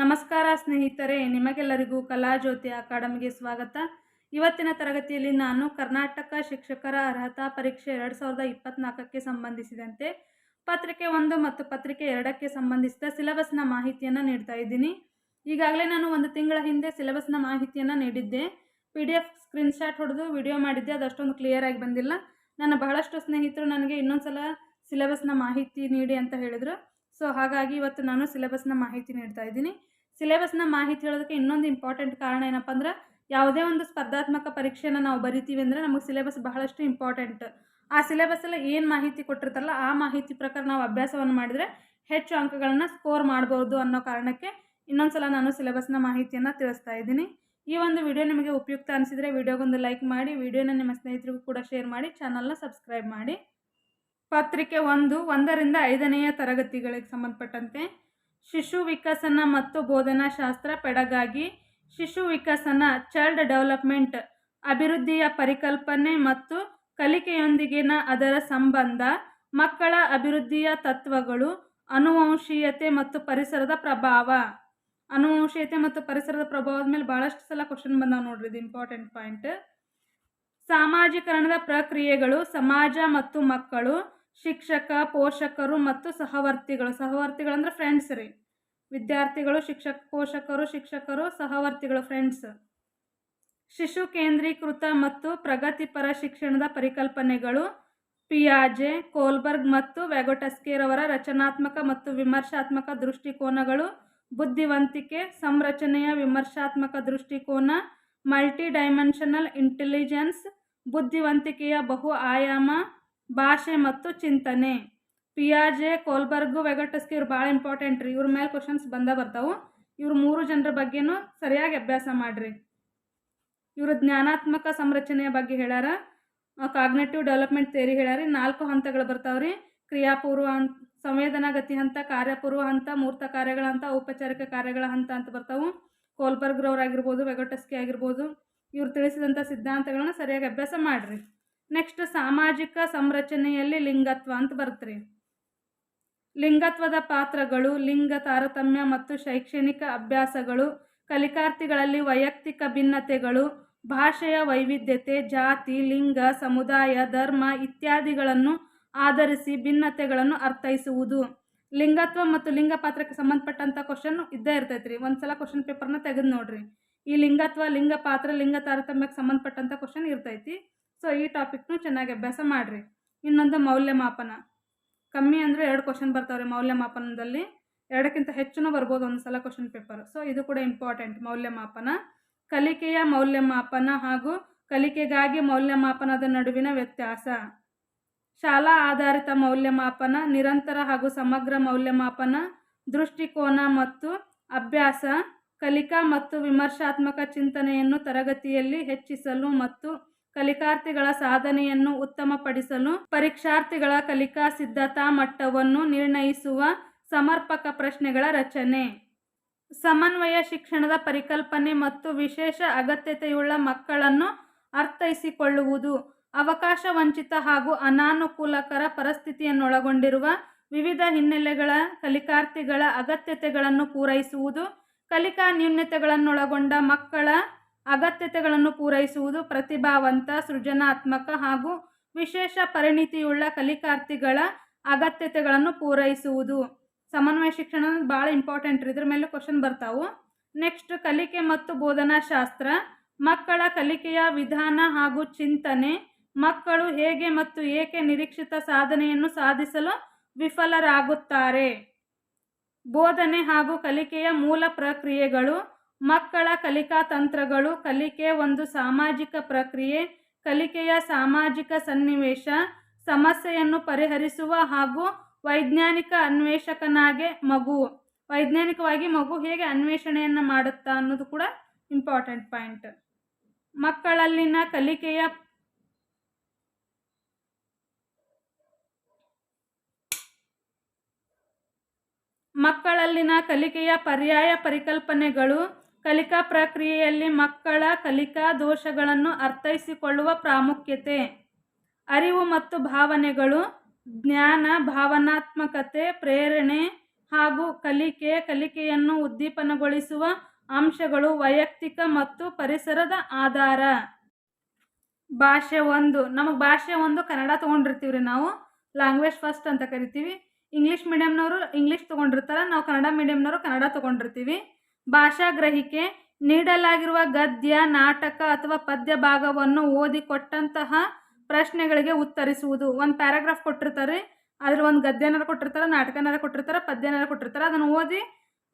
ನಮಸ್ಕಾರ ಸ್ನೇಹಿತರೆ, ನಿಮಗೆಲ್ಲರಿಗೂ ಕಲಾಜ್ಯೋತಿ ಅಕಾಡೆಮಿಗೆ ಸ್ವಾಗತ. ಇವತ್ತಿನ ತರಗತಿಯಲ್ಲಿ ನಾನು ಕರ್ನಾಟಕ ಶಿಕ್ಷಕರ ಅರ್ಹತಾ ಪರೀಕ್ಷೆ ಎರಡು ಸಾವಿರದ ಇಪ್ಪತ್ತ್ನಾಲ್ಕಕ್ಕೆ ಸಂಬಂಧಿಸಿದಂತೆ ಪತ್ರಿಕೆ ಒಂದು ಮತ್ತು ಪತ್ರಿಕೆ ಎರಡಕ್ಕೆ ಸಂಬಂಧಿಸಿದ ಸಿಲೆಬಸ್ನ ಮಾಹಿತಿಯನ್ನು ನೀಡ್ತಾ ಇದ್ದೀನಿ. ಈಗಾಗಲೇ ನಾನು ಒಂದು ತಿಂಗಳ ಹಿಂದೆ ಸಿಲೆಬಸ್ನ ಮಾಹಿತಿಯನ್ನು ನೀಡಿದ್ದೆ. ಪಿ ಡಿ ಎಫ್ ಸ್ಕ್ರೀನ್ಶಾಟ್ ಹೊಡೆದು ವಿಡಿಯೋ ಮಾಡಿದ್ದೆ, ಅದಷ್ಟೊಂದು ಕ್ಲಿಯರಾಗಿ ಬಂದಿಲ್ಲ. ನನ್ನ ಬಹಳಷ್ಟು ಸ್ನೇಹಿತರು ನನಗೆ ಇನ್ನೊಂದು ಸಲ ಸಿಲೆಬಸ್ನ ಮಾಹಿತಿ ನೀಡಿ ಅಂತ ಹೇಳಿದರು. ಸೊ ಹಾಗಾಗಿ ಇವತ್ತು ನಾನು ಸಿಲೆಬಸ್ನ ಮಾಹಿತಿ ನೀಡ್ತಾ ಇದ್ದೀನಿ. ಸಿಲೆಬಸ್ನ ಮಾಹಿತಿ ಹೇಳೋದಕ್ಕೆ ಇನ್ನೊಂದು ಇಂಪಾರ್ಟೆಂಟ್ ಕಾರಣ ಏನಪ್ಪ ಅಂದ್ರೆ ಯಾವುದೇ ಒಂದು ಸ್ಪರ್ಧಾತ್ಮಕ ಪರೀಕ್ಷೆನ ನಾವು ಬರಿತೀವಿ ಅಂದರೆ ನಮಗೆ ಸಿಲೆಬಸ್ ಬಹಳಷ್ಟು ಇಂಪಾರ್ಟೆಂಟ್ ಆ ಸಿಲೆಬಸ್ಸಲ್ಲಿ ಏನು ಮಾಹಿತಿ ಕೊಟ್ಟಿರ್ತಾರಲ್ಲ ಆ ಮಾಹಿತಿ ಪ್ರಕಾರ ನಾವು ಅಭ್ಯಾಸವನ್ನು ಮಾಡಿದರೆ ಹೆಚ್ಚು ಅಂಕಗಳನ್ನು ಸ್ಕೋರ್ ಮಾಡ್ಬೋದು ಅನ್ನೋ ಕಾರಣಕ್ಕೆ ಇನ್ನೊಂದು ಸಲ ನಾನು ಸಿಲೆಬಸ್ನ ಮಾಹಿತಿಯನ್ನು ತಿಳಿಸ್ತಾ ಇದ್ದೀನಿ. ಈ ಒಂದು ವಿಡಿಯೋ ನಿಮಗೆ ಉಪಯುಕ್ತ ಅನಿಸಿದರೆ ವಿಡಿಯೋಗೊಂದು ಲೈಕ್ ಮಾಡಿ ವಿಡಿಯೋನ ನಿಮ್ಮ ಸ್ನೇಹಿತರಿಗೂ ಕೂಡ ಶೇರ್ ಮಾಡಿ ಚಾನಲ್ನ ಸಬ್ಸ್ಕ್ರೈಬ್ ಮಾಡಿ. ಪತ್ರಿಕೆ ಒಂದು, ಒಂದರಿಂದ ಐದನೆಯ ತರಗತಿಗಳಿಗೆ ಸಂಬಂಧಪಟ್ಟಂತೆ ಶಿಶು ವಿಕಸನ ಮತ್ತು ಬೋಧನಾ ಶಾಸ್ತ್ರ ಪೆಡಗಾಗಿ ಶಿಶು ವಿಕಸನ ಚೈಲ್ಡ್ ಡೆವಲಪ್ಮೆಂಟ್ ಅಭಿವೃದ್ಧಿಯ ಪರಿಕಲ್ಪನೆ ಮತ್ತು ಕಲಿಕೆಯೊಂದಿಗಿನ ಅದರ ಸಂಬಂಧ, ಮಕ್ಕಳ ಅಭಿವೃದ್ಧಿಯ ತತ್ವಗಳು ಅನುವಂಶೀಯತೆ ಮತ್ತು ಪರಿಸರದ ಪ್ರಭಾವ. ಅನುವಂಶೀಯತೆ ಮತ್ತು ಪರಿಸರದ ಪ್ರಭಾವದ ಮೇಲೆ ಭಾಳಷ್ಟು ಸಲ ಕ್ವಶನ್ ಬಂದಾವೆ ನೋಡ್ರಿ ಇದು ಇಂಪಾರ್ಟೆಂಟ್ ಪಾಯಿಂಟ್ ಸಾಮಾಜೀಕರಣದ ಪ್ರಕ್ರಿಯೆಗಳು ಸಮಾಜ ಮತ್ತು ಮಕ್ಕಳು ಶಿಕ್ಷಕ, ಪೋಷಕರು ಮತ್ತು ಸಹವರ್ತಿಗಳು. ಸಹವರ್ತಿಗಳು ಅಂದ್ರೆ ಫ್ರೆಂಡ್ಸ್ ರೀ. ವಿದ್ಯಾರ್ಥಿಗಳು, ಶಿಕ್ಷಕ, ಪೋಷಕರು, ಶಿಕ್ಷಕರು, ಸಹವರ್ತಿಗಳು ಫ್ರೆಂಡ್ಸ್ ಶಿಶು ಕೇಂದ್ರೀಕೃತ ಮತ್ತು ಪ್ರಗತಿಪರ ಶಿಕ್ಷಣದ ಪರಿಕಲ್ಪನೆಗಳು ಪಿಯಾಜೆ, ಕೋಲ್ಬರ್ಗ್ ಮತ್ತು ವ್ಯಾಗೊಟಸ್ಕೇರ್ ಅವರ ರಚನಾತ್ಮಕ ಮತ್ತು ವಿಮರ್ಶಾತ್ಮಕ ದೃಷ್ಟಿಕೋನಗಳು, ಬುದ್ಧಿವಂತಿಕೆ, ಸಂರಚನೆಯ ವಿಮರ್ಶಾತ್ಮಕ ದೃಷ್ಟಿಕೋನ ಮಲ್ಟಿ ಡೈಮೆನ್ಷನಲ್ ಇಂಟೆಲಿಜೆನ್ಸ್, ಬುದ್ಧಿವಂತಿಕೆಯ ಬಹು ಆಯಾಮ ಭಾಷೆ ಮತ್ತು ಚಿಂತನೆ. ಪಿಯಾಜೆ ಕೋಲ್ಬರ್ಗು ವೆಗಟಸ್ಕಿ ಇವ್ರು ಭಾಳ ಇಂಪಾರ್ಟೆಂಟ್ ರೀ. ಇವ್ರ ಮೇಲೆ ಕ್ವಶನ್ಸ್ ಬಂದ ಬರ್ತಾವೆ. ಇವ್ರು ಮೂರು ಜನರ ಬಗ್ಗೆನೂ ಸರಿಯಾಗಿ ಅಭ್ಯಾಸ ಮಾಡಿರಿ. ಇವರು ಜ್ಞಾನಾತ್ಮಕ ಸಂರಚನೆಯ ಬಗ್ಗೆ ಹೇಳ್ಯಾರ. ಕಾಗ್ನೆಟಿವ್ ಡೆವಲಪ್ಮೆಂಟ್ ಥೇರಿ ಹೇಳ್ಯಾರ. ನಾಲ್ಕು ಹಂತಗಳು ಬರ್ತಾವ್ರಿ ಕ್ರಿಯಾಪೂರ್ವ ಸಂವೇದನಾ ಸಂವೇದನಾಗತಿ ಹಂತ, ಕಾರ್ಯಪೂರ್ವ ಹಂತ, ಮೂರ್ತ ಕಾರ್ಯಗಳ ಹಂತ, ಔಪಚಾರಿಕ ಕಾರ್ಯಗಳ ಹಂತ ಅಂತ ಬರ್ತಾವೆ. ಕೋಲ್ಬರ್ಗ್ರವ್ರು ಆಗಿರ್ಬೋದು ವೆಗಟಸ್ಕಿ ಆಗಿರ್ಬೋದು, ಇವ್ರು ತಿಳಿಸಿದಂಥ ಸಿದ್ಧಾಂತಗಳನ್ನ ಸರಿಯಾಗಿ ಅಭ್ಯಾಸ ಮಾಡಿರಿ. ನೆಕ್ಸ್ಟ್ ಸಾಮಾಜಿಕ ಸಂರಚನೆಯಲ್ಲಿ ಲಿಂಗತ್ವ ಅಂತ ಬರುತ್ತೆ ಲಿಂಗತ್ವದ ಪಾತ್ರಗಳು, ಲಿಂಗ ತಾರತಮ್ಯ ಮತ್ತು ಶೈಕ್ಷಣಿಕ ಅಭ್ಯಾಸಗಳು ಕಲಿಕಾರ್ಥಿಗಳಲ್ಲಿ ವೈಯಕ್ತಿಕ ಭಿನ್ನತೆಗಳು, ಭಾಷೆಯ ವೈವಿಧ್ಯತೆ, ಜಾತಿ, ಲಿಂಗ, ಸಮುದಾಯ, ಧರ್ಮ ಇತ್ಯಾದಿಗಳನ್ನು ಆಧರಿಸಿ ಭಿನ್ನತೆಗಳನ್ನು ಅರ್ಥೈಸುವುದು. ಲಿಂಗತ್ವ ಮತ್ತು ಲಿಂಗ ಪಾತ್ರಕ್ಕೆ ಸಂಬಂಧಪಟ್ಟಂಥ ಕ್ವಶನ್ ಇದ್ದೇ ಇರ್ತೈತೆ ರೀ ಒಂದು ಸಲ ಕ್ವಶನ್ ಪೇಪರ್ನ ತೆಗೆದು ನೋಡ್ರಿ. ಈ ಲಿಂಗತ್ವ, ಲಿಂಗ ಪಾತ್ರ, ಲಿಂಗ ತಾರತಮ್ಯಕ್ಕೆ ಸಂಬಂಧಪಟ್ಟಂಥ ಕ್ವಶನ್ ಇರ್ತೈತಿ. ಸೊ ಈ ಟಾಪಿಕ್ನು ಚೆನ್ನಾಗಿ ಅಭ್ಯಾಸ ಮಾಡಿರಿ. ಇನ್ನೊಂದು ಮೌಲ್ಯಮಾಪನ. ಕಮ್ಮಿ ಅಂದರೆ ಎರಡು ಕ್ವಶನ್ ಬರ್ತಾವ್ರಿ ಮೌಲ್ಯಮಾಪನದಲ್ಲಿ. ಎರಡಕ್ಕಿಂತ ಹೆಚ್ಚು ಬರ್ಬೋದು ಒಂದು ಸಲ ಕ್ವಶನ್ ಪೇಪರ್ ಸೊ ಇದು ಕೂಡ ಇಂಪಾರ್ಟೆಂಟ್ ಮೌಲ್ಯಮಾಪನ. ಕಲಿಕೆಯ ಮೌಲ್ಯಮಾಪನ ಹಾಗೂ ಕಲಿಕೆಗಾಗಿ ಮೌಲ್ಯಮಾಪನದ ನಡುವಿನ ವ್ಯತ್ಯಾಸ. ಶಾಲಾ ಆಧಾರಿತ ಮೌಲ್ಯಮಾಪನ, ನಿರಂತರ ಹಾಗೂ ಸಮಗ್ರ ಮೌಲ್ಯಮಾಪನ, ದೃಷ್ಟಿಕೋನ ಮತ್ತು ಅಭ್ಯಾಸ, ಕಲಿಕಾ ಮತ್ತು ವಿಮರ್ಶಾತ್ಮಕ ಚಿಂತನೆಯನ್ನು ತರಗತಿಯಲ್ಲಿ ಹೆಚ್ಚಿಸಲು ಮತ್ತು ಕಲಿಕಾರ್ಥಿಗಳ ಸಾಧನೆಯನ್ನು ಉತ್ತಮಪಡಿಸಲು ಪರೀಕ್ಷಾರ್ಥಿಗಳ ಕಲಿಕಾ ಸಿದ್ಧತಾ ಮಟ್ಟವನ್ನು ನಿರ್ಣಯಿಸುವ ಸಮರ್ಪಕ ಪ್ರಶ್ನೆಗಳ ರಚನೆ. ಸಮನ್ವಯ ಶಿಕ್ಷಣದ ಪರಿಕಲ್ಪನೆ ಮತ್ತು ವಿಶೇಷ ಅಗತ್ಯತೆಯುಳ್ಳ ಮಕ್ಕಳನ್ನು ಅರ್ಥೈಸಿಕೊಳ್ಳುವುದು, ಅವಕಾಶ ವಂಚಿತ ಹಾಗೂ ಅನಾನುಕೂಲಕರ ಪರಿಸ್ಥಿತಿಯನ್ನೊಳಗೊಂಡಿರುವ ವಿವಿಧ ಹಿನ್ನೆಲೆಗಳ ಕಲಿಕಾರ್ಥಿಗಳ ಅಗತ್ಯತೆಗಳನ್ನು ಪೂರೈಸುವುದು, ಕಲಿಕಾ ನ್ಯೂನ್ಯತೆಗಳನ್ನೊಳಗೊಂಡ ಮಕ್ಕಳ ಅಗತ್ಯತೆಗಳನ್ನು ಪೂರೈಸುವುದು ಪ್ರತಿಭಾವಂತ, ಸೃಜನಾತ್ಮಕ ಹಾಗೂ ವಿಶೇಷ ಪರಿಣಿತಿಯುಳ್ಳ ಕಲಿಕಾರ್ಥಿಗಳ ಅಗತ್ಯತೆಗಳನ್ನು ಪೂರೈಸುವುದು. ಸಮನ್ವಯ ಶಿಕ್ಷಣ ಭಾಳ ಇಂಪಾರ್ಟೆಂಟ್ ರೀ. ಇದ್ರ ಮೇಲೆ ಕ್ವಶನ್ ಬರ್ತಾವು. ನೆಕ್ಸ್ಟ್ ಕಲಿಕೆ ಮತ್ತು ಬೋಧನಾ ಶಾಸ್ತ್ರ ಮಕ್ಕಳ ಕಲಿಕೆಯ ವಿಧಾನ ಹಾಗೂ ಚಿಂತನೆ. ಮಕ್ಕಳು ಹೇಗೆ ಮತ್ತು ಏಕೆ ನಿರೀಕ್ಷಿತ ಸಾಧನೆಯನ್ನು ಸಾಧಿಸಲು ವಿಫಲರಾಗುತ್ತಾರೆ. ಬೋಧನೆ ಹಾಗೂ ಕಲಿಕೆಯ ಮೂಲ ಪ್ರಕ್ರಿಯೆಗಳು. ಮಕ್ಕಳ ಕಲಿಕಾ ತಂತ್ರಗಳು, ಕಲಿಕೆ ಒಂದು ಸಾಮಾಜಿಕ ಪ್ರಕ್ರಿಯೆ, ಕಲಿಕೆಯ ಸಾಮಾಜಿಕ ಸನ್ನಿವೇಶ, ಸಮಸ್ಯೆಯನ್ನು ಪರಿಹರಿಸುವ ಹಾಗೂ ವೈಜ್ಞಾನಿಕ ಅನ್ವೇಷಕನಾಗೆ ಮಗು. ವೈಜ್ಞಾನಿಕವಾಗಿ ಮಗು ಹೇಗೆ ಅನ್ವೇಷಣೆಯನ್ನು ಮಾಡುತ್ತಾ ಅನ್ನೋದು ಕೂಡ ಇಂಪಾರ್ಟೆಂಟ್ ಪಾಯಿಂಟ್ ಮಕ್ಕಳಲ್ಲಿನ ಕಲಿಕೆಯ ಮಕ್ಕಳಲ್ಲಿನ ಕಲಿಕೆಯ ಪರ್ಯಾಯ ಪರಿಕಲ್ಪನೆಗಳು ಕಲಿಕಾ ಪ್ರಕ್ರಿಯೆಯಲ್ಲಿ ಮಕ್ಕಳ ಕಲಿಕಾ ದೋಷಗಳನ್ನು ಅರ್ಥೈಸಿಕೊಳ್ಳುವ ಪ್ರಾಮುಖ್ಯತೆ, ಅರಿವು ಮತ್ತು ಭಾವನೆಗಳು, ಜ್ಞಾನ, ಭಾವನಾತ್ಮಕತೆ, ಪ್ರೇರಣೆ ಹಾಗೂ ಕಲಿಕೆ, ಕಲಿಕೆಯನ್ನು ಉದ್ದೀಪನಗೊಳಿಸುವ ಅಂಶಗಳು ವೈಯಕ್ತಿಕ ಮತ್ತು ಪರಿಸರದ ಆಧಾರ. ಭಾಷೆ ಒಂದು, ನಮಗೆ ಭಾಷೆ ಒಂದು ಕನ್ನಡ ತೊಗೊಂಡಿರ್ತೀವಿ ರೀ ನಾವು, ಲ್ಯಾಂಗ್ವೇಜ್ ಫಸ್ಟ್ ಅಂತ ಕರಿತೀವಿ, ಇಂಗ್ಲೀಷ್ ಮೀಡಿಯಮ್ನವರು ಇಂಗ್ಲೀಷ್ ತೊಗೊಂಡಿರ್ತಾರೆ, ನಾವು ಕನ್ನಡ ಮೀಡಿಯಮ್ನವರು ಕನ್ನಡ ತೊಗೊಂಡಿರ್ತೀವಿ. ಭಾಷಾ ಗ್ರಹಿಕೆ ನೀಡಲಾಗಿರುವ ಗದ್ಯ, ನಾಟಕ ಅಥವಾ ಪದ್ಯ ಭಾಗವನ್ನು ಓದಿ ಕೊಟ್ಟಂತಹ ಪ್ರಶ್ನೆಗಳಿಗೆ ಉತ್ತರಿಸುವುದು. ಒಂದು ಪ್ಯಾರಾಗ್ರಾಫ್ ಕೊಟ್ಟಿರ್ತಾರೆ ಅದ್ರ ಒಂದು ಗದ್ಯನಾರ ಕೊಟ್ಟಿರ್ತಾರೆ, ನಾಟಕನಾರ ಕೊಟ್ಟಿರ್ತಾರೆ, ಪದ್ಯನಾರ ಕೊಟ್ಟಿರ್ತಾರೆ. ಅದನ್ನು ಓದಿ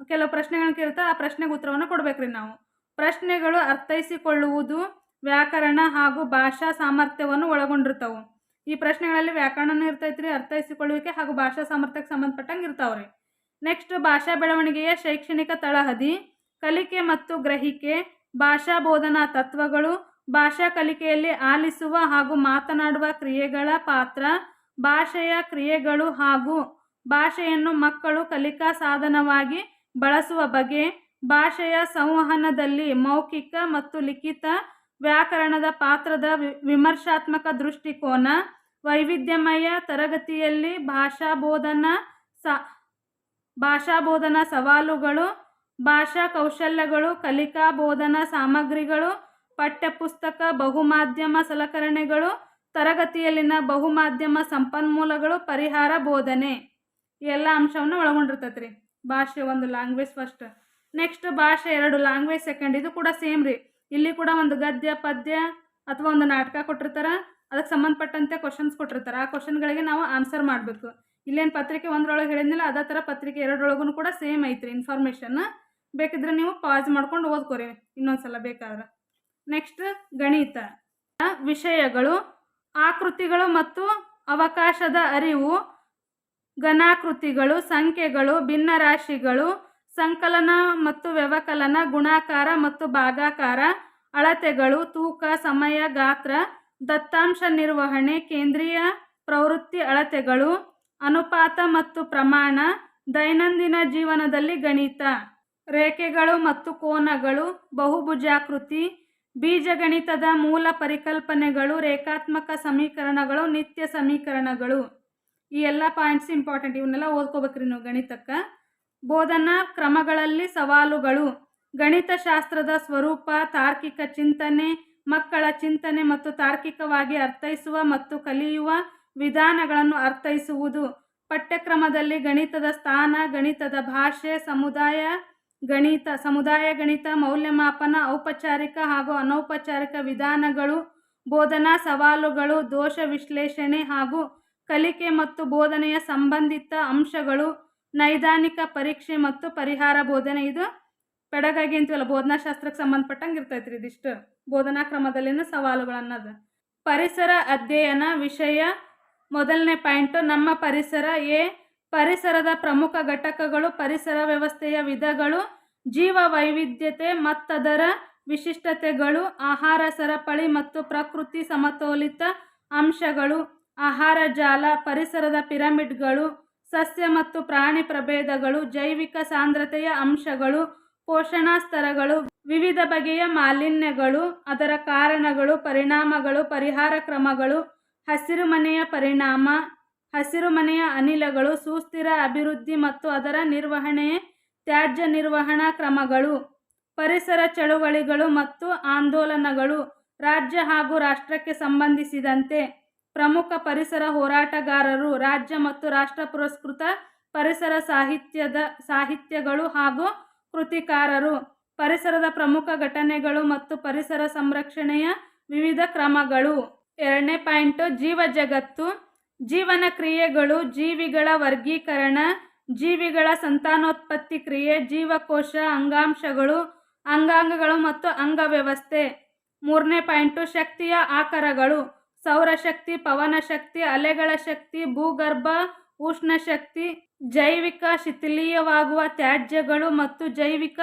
ಕೆಲವು ಪ್ರಶ್ನೆಗಳನ್ನ ಕೇಳ್ತಾರೆ ಆ ಪ್ರಶ್ನೆಗೆ ಉತ್ತರವನ್ನು ಕೊಡ್ಬೇಕ್ರಿ ನಾವು. ಪ್ರಶ್ನೆಗಳು ಅರ್ಥೈಸಿಕೊಳ್ಳುವುದು ವ್ಯಾಕರಣ ಹಾಗೂ ಭಾಷಾ ಸಾಮರ್ಥ್ಯವನ್ನು ಒಳಗೊಂಡಿರ್ತಾವೆ. ಈ ಪ್ರಶ್ನೆಗಳಲ್ಲಿ ವ್ಯಾಕರಣನೂ ಇರ್ತೈತ್ರಿ, ಅರ್ಥೈಸಿಕೊಳ್ಳುವಿಕೆ ಹಾಗೂ ಭಾಷಾ ಸಾಮರ್ಥ್ಯಕ್ಕೆ ಸಂಬಂಧಪಟ್ಟಂಗೆ ಇರ್ತಾವ್ರಿ. ನೆಕ್ಸ್ಟ್ ಭಾಷಾ ಬೆಳವಣಿಗೆಯ ಶೈಕ್ಷಣಿಕ ತಳಹದಿ. ಕಲಿಕೆ ಮತ್ತು ಗ್ರಹಿಕೆ. ಭಾಷಾ ಬೋಧನಾ ತತ್ವಗಳು. ಭಾಷಾ ಕಲಿಕೆಯಲ್ಲಿ ಆಲಿಸುವ ಹಾಗೂ ಮಾತನಾಡುವ ಕ್ರಿಯೆಗಳ ಪಾತ್ರ. ಭಾಷೆಯ ಕ್ರಿಯೆಗಳು ಹಾಗೂ ಭಾಷೆಯನ್ನು ಮಕ್ಕಳು ಕಲಿಕಾ ಸಾಧನವಾಗಿ ಬಳಸುವ ಬಗೆ. ಭಾಷೆಯ ಸಂವಹನದಲ್ಲಿ ಮೌಖಿಕ ಮತ್ತು ಲಿಖಿತ ವ್ಯಾಕರಣದ ಪಾತ್ರದ ವಿಮರ್ಶಾತ್ಮಕ ದೃಷ್ಟಿಕೋನ. ವೈವಿಧ್ಯಮಯ ತರಗತಿಯಲ್ಲಿ ಭಾಷಾ ಬೋಧನಾ ಸ ಭಾಷಾ ಬೋಧನಾ ಸವಾಲುಗಳು ಭಾಷಾ ಕೌಶಲ್ಯಗಳು ಕಲಿಕಾ ಬೋಧನಾ ಸಾಮಗ್ರಿಗಳು, ಪಠ್ಯಪುಸ್ತಕ, ಬಹುಮಾಧ್ಯಮ ಸಲಕರಣೆಗಳು, ತರಗತಿಯಲ್ಲಿನ ಬಹುಮಾಧ್ಯಮ ಸಂಪನ್ಮೂಲಗಳು, ಪರಿಹಾರ ಬೋಧನೆ. ಎಲ್ಲ ಅಂಶವನ್ನು ಒಳಗೊಂಡಿರ್ತೈತೆ ರೀ ಭಾಷೆ ಒಂದು ಲ್ಯಾಂಗ್ವೇಜ್ ಫಸ್ಟ್ ನೆಕ್ಸ್ಟ್ ಭಾಷೆ ಎರಡು ಲ್ಯಾಂಗ್ವೇಜ್ ಸೆಕೆಂಡ್ ಇದು ಕೂಡ ಸೇಮ್ ರೀ. ಇಲ್ಲಿ ಕೂಡ ಒಂದು ಗದ್ಯ, ಪದ್ಯ ಅಥವಾ ಒಂದು ನಾಟಕ ಕೊಟ್ಟಿರ್ತಾರೆ. ಅದಕ್ಕೆ ಸಂಬಂಧಪಟ್ಟಂತೆ ಕ್ವಶನ್ಸ್ ಕೊಟ್ಟಿರ್ತಾರೆ. ಆ ಕ್ವಶನ್ಗಳಿಗೆ ನಾವು ಆನ್ಸರ್ ಮಾಡಬೇಕು. ಇಲ್ಲೇನು ಪತ್ರಿಕೆ ಒಂದರೊಳಗೆ ಹೇಳಿದ್ನಲ್ಲ, ಅದೇ ಥರ ಪತ್ರಿಕೆ ಎರಡರೊಳಗೂ ಕೂಡ ಸೇಮ್ ಐತ್ರಿ ಇನ್ಫಾರ್ಮೇಷನ್ ಬೇಕಿದ್ರೆ ನೀವು ಪಾಸ್ ಮಾಡ್ಕೊಂಡು ಓದ್ಕೊರಿ, ಇನ್ನೊಂದ್ಸಲ ಬೇಕಾದ್ರೆ. ನೆಕ್ಸ್ಟ್ ಗಣಿತ. ವಿಷಯಗಳು, ಆಕೃತಿಗಳು ಮತ್ತು ಅವಕಾಶದ ಅರಿವು. ಘನಾಕೃತಿಗಳು, ಸಂಖ್ಯೆಗಳು, ಭಿನ್ನರಾಶಿಗಳು, ಸಂಕಲನ ಮತ್ತು ವ್ಯವಕಲನ, ಗುಣಾಕಾರ ಮತ್ತು ಭಾಗಾಕಾರ, ಅಳತೆಗಳು, ತೂಕ, ಸಮಯ, ಗಾತ್ರ, ದತ್ತಾಂಶ ನಿರ್ವಹಣೆ, ಕೇಂದ್ರೀಯ ಪ್ರವೃತ್ತಿ ಅಳತೆಗಳು ಅನುಪಾತ ಮತ್ತು ಪ್ರಮಾಣ ದೈನಂದಿನ ಜೀವನದಲ್ಲಿ ಗಣಿತ. ರೇಖೆಗಳು ಮತ್ತು ಕೋನಗಳು, ಬಹುಭುಜಾಕೃತಿ, ಬೀಜಗಣಿತದ ಮೂಲ ಪರಿಕಲ್ಪನೆಗಳು, ರೇಖಾತ್ಮಕ ಸಮೀಕರಣಗಳು, ನಿತ್ಯ ಸಮೀಕರಣಗಳು. ಈ ಎಲ್ಲ ಪಾಯಿಂಟ್ಸ್ ಇಂಪಾರ್ಟೆಂಟ್ ಇವನ್ನೆಲ್ಲ ಓದ್ಕೋಬೇಕ್ರಿ ನೀವು ಗಣಿತಕ್ಕೆ. ಬೋಧನಾ ಕ್ರಮಗಳಲ್ಲಿ ಸವಾಲುಗಳು. ಗಣಿತಶಾಸ್ತ್ರದ ಸ್ವರೂಪ, ತಾರ್ಕಿಕ ಚಿಂತನೆ, ಮಕ್ಕಳ ಚಿಂತನೆ ಮತ್ತು ತಾರ್ಕಿಕವಾಗಿ ಅರ್ಥೈಸುವ ಮತ್ತು ಕಲಿಯುವ ವಿಧಾನಗಳನ್ನು ಅರ್ಥೈಸುವುದು. ಪಠ್ಯಕ್ರಮದಲ್ಲಿ ಗಣಿತದ ಸ್ಥಾನ, ಗಣಿತದ ಭಾಷೆ, ಸಮುದಾಯ ಗಣಿತ ಸಮುದಾಯ ಗಣಿತ, ಮೌಲ್ಯಮಾಪನ, ಔಪಚಾರಿಕ ಹಾಗೂ ಅನೌಪಚಾರಿಕ ವಿಧಾನಗಳು, ಬೋಧನಾ ಸವಾಲುಗಳು, ದೋಷ ವಿಶ್ಲೇಷಣೆ ಹಾಗೂ ಕಲಿಕೆ ಮತ್ತು ಬೋಧನೆಯ ಸಂಬಂಧಿತ ಅಂಶಗಳು, ನೈದಾನಿಕ ಪರೀಕ್ಷೆ ಮತ್ತು ಪರಿಹಾರ ಬೋಧನೆ. ಇದು ಪೆಡಗಾಗಿ ಅಂತೀವಲ್ಲ ಬೋಧನಾಶಾಸ್ತ್ರಕ್ಕೆ ಸಂಬಂಧಪಟ್ಟಂಗೆ ಇರ್ತೈತೆ ರೀ ಇದಿಷ್ಟು. ಬೋಧನಾ ಕ್ರಮದಲ್ಲಿನ ಸವಾಲುಗಳು ಅನ್ನೋದು ಪರಿಸರ ಅಧ್ಯಯನ ವಿಷಯ ಮೊದಲನೇ ಪಾಯಿಂಟು, ನಮ್ಮ ಪರಿಸರ ಎ ಪರಿಸರದ ಪ್ರಮುಖ ಘಟಕಗಳು, ಪರಿಸರ ವ್ಯವಸ್ಥೆಯ ವಿಧಗಳು ಜೀವ ವೈವಿಧ್ಯತೆ ಮತ್ತದರ ವಿಶಿಷ್ಟತೆಗಳು, ಆಹಾರ ಸರಪಳಿ ಮತ್ತು ಪ್ರಕೃತಿ ಸಮತೋಲಿತ ಅಂಶಗಳು, ಆಹಾರ ಜಾಲ, ಪರಿಸರದ ಪಿರಮಿಡ್ಗಳು, ಸಸ್ಯ ಮತ್ತು ಪ್ರಾಣಿ ಪ್ರಭೇದಗಳು, ಜೈವಿಕ ಸಾಂದ್ರತೆಯ ಅಂಶಗಳು, ಪೋಷಣಾ ಸ್ತರಗಳು, ವಿವಿಧ ಬಗೆಯ ಮಾಲಿನ್ಯಗಳು, ಅದರ ಕಾರಣಗಳು, ಪರಿಣಾಮಗಳು, ಪರಿಹಾರ ಕ್ರಮಗಳು ಹಸಿರುಮನೆಯ ಪರಿಣಾಮ ಹಸಿರುಮನೆಯ ಅನಿಲಗಳು ಸುಸ್ಥಿರ ಅಭಿವೃದ್ಧಿ ಮತ್ತು ಅದರ ನಿರ್ವಹಣೆ, ತ್ಯಾಜ್ಯ ನಿರ್ವಹಣಾ ಕ್ರಮಗಳು, ಪರಿಸರ ಚಳುವಳಿಗಳು ಮತ್ತು ಆಂದೋಲನಗಳು ರಾಜ್ಯ ಹಾಗೂ ರಾಷ್ಟ್ರಕ್ಕೆ ಸಂಬಂಧಿಸಿದಂತೆ ಪ್ರಮುಖ ಪರಿಸರ ಹೋರಾಟಗಾರರು ರಾಜ್ಯ ಮತ್ತು ರಾಷ್ಟ್ರ ಪುರಸ್ಕೃತ ಪರಿಸರ ಸಾಹಿತ್ಯದ, ಸಾಹಿತ್ಯಗಳು ಹಾಗೂ ಕೃತಿಕಾರರು. ಪರಿಸರದ ಪ್ರಮುಖ ಘಟನೆಗಳು ಮತ್ತು ಪರಿಸರ ಸಂರಕ್ಷಣೆಯ ವಿವಿಧ ಕ್ರಮಗಳು. ಎರಡನೇ ಪಾಯಿಂಟು, ಜೀವ ಜಗತ್ತು, ಜೀವನ ಕ್ರಿಯೆಗಳು, ಜೀವಿಗಳ ವರ್ಗೀಕರಣ, ಜೀವಿಗಳ ಸಂತಾನೋತ್ಪತ್ತಿ ಕ್ರಿಯೆ, ಜೀವಕೋಶ, ಅಂಗಾಂಶಗಳು, ಅಂಗಾಂಗಗಳು ಮತ್ತು ಅಂಗವ್ಯವಸ್ಥೆ. ಮೂರನೇ ಪಾಯಿಂಟು, ಶಕ್ತಿಯ ಆಕಾರಗಳು. ಸೌರಶಕ್ತಿ, ಪವನಶಕ್ತಿ, ಅಲೆಗಳ ಶಕ್ತಿ, ಭೂಗರ್ಭ, ಉಷ್ಣಶಕ್ತಿ, ಜೈವಿಕ ಶಿಥಿಲೀಯವಾಗುವ ತ್ಯಾಜ್ಯಗಳು ಮತ್ತು ಜೈವಿಕ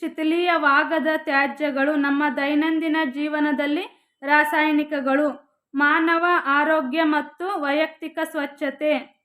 ಶಿಥಿಲೀಯವಾಗದ ತ್ಯಾಜ್ಯಗಳು ನಮ್ಮ ದೈನಂದಿನ ಜೀವನದಲ್ಲಿ ರಾಸಾಯನಿಕಗಳು. ಮಾನವ ಆರೋಗ್ಯ ಮತ್ತು ವೈಯಕ್ತಿಕ ಸ್ವಚ್ಛತೆ.